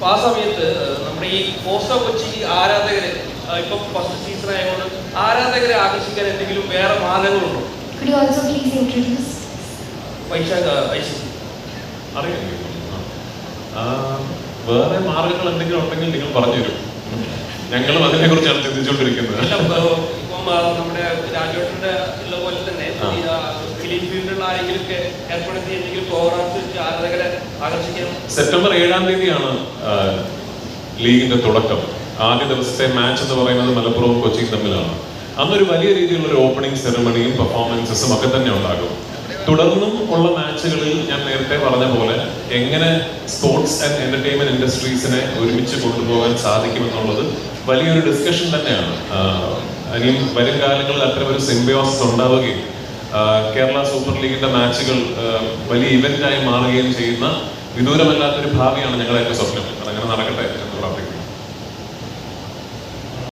അപ്പൊ ആ സമയത്ത് നമ്മുടെ ഈ പോസ്റ്റോ കൊച്ചി ആരാധകര് ഇപ്പൊ ഫസ്റ്റ് സീസൺ ആയതുകൊണ്ട് ആരാധകരെ ആകർഷിക്കാൻ എന്തെങ്കിലും വേറെ മാർഗങ്ങളുണ്ടോ? Could you also please introduce? വൈശാഖ ആ, വേറെ മാർഗങ്ങൾ എന്തെങ്കിലും ഉണ്ടെങ്കിൽ നിങ്ങൾ പറഞ്ഞു തരും ഞങ്ങളും അതിനെ കുറിച്ചാണ് ചിന്തിച്ചുകൊണ്ടിരിക്കുന്നത് നമ്മുടെ രാജേട്ടന്റെ ഉള്ള പോലെ തന്നെ ഫിലിം ഫീൽഡിലുള്ള ആരെങ്കിലും ഒക്കെ ഏർപ്പെടുത്തി എന്തെങ്കിലും പ്രോഗ്രാംസ് ആരാധകരെ സെപ്റ്റംബർ ഏഴാം തീയതിയാണ് ലീഗിന്റെ തുടക്കം. ആദ്യ ദിവസത്തെ മാച്ച് എന്ന് പറയുന്നത് മലപ്പുറവും കൊച്ചിയും തമ്മിലാണ്. അന്നൊരു വലിയ രീതിയിലുള്ള ഒരു ഓപ്പണിംഗ് സെറമണിയും പെർഫോമൻസസും ഒക്കെ തന്നെ ഉണ്ടാകും. തുടർന്നും ഉള്ള മാച്ചുകളിൽ ഞാൻ നേരത്തെ പറഞ്ഞ പോലെ എങ്ങനെ സ്പോർട്സ് ആൻഡ് എന്റർടൈൻമെന്റ് ഇൻഡസ്ട്രീസിനെ ഒരുമിച്ച് കൊണ്ടുപോകാൻ സാധിക്കുമെന്നുള്ളത് വലിയൊരു ഡിസ്കഷൻ തന്നെയാണ്. ഇനിയും വരും കാലങ്ങളിൽ അത്തരം ഒരു സിംബിയോസ് ഉണ്ടാവുകയും കേരള സൂപ്പർ ലീഗിന്റെ മാച്ചുകൾ വലിയ ഇവന്റായി മാറുകയും ചെയ്യുന്ന വിദൂരമല്ലാത്തൊരു ഭാവിയാണ് ഞങ്ങളുടെയൊക്കെ സ്വപ്നം. അതങ്ങനെ നടക്കും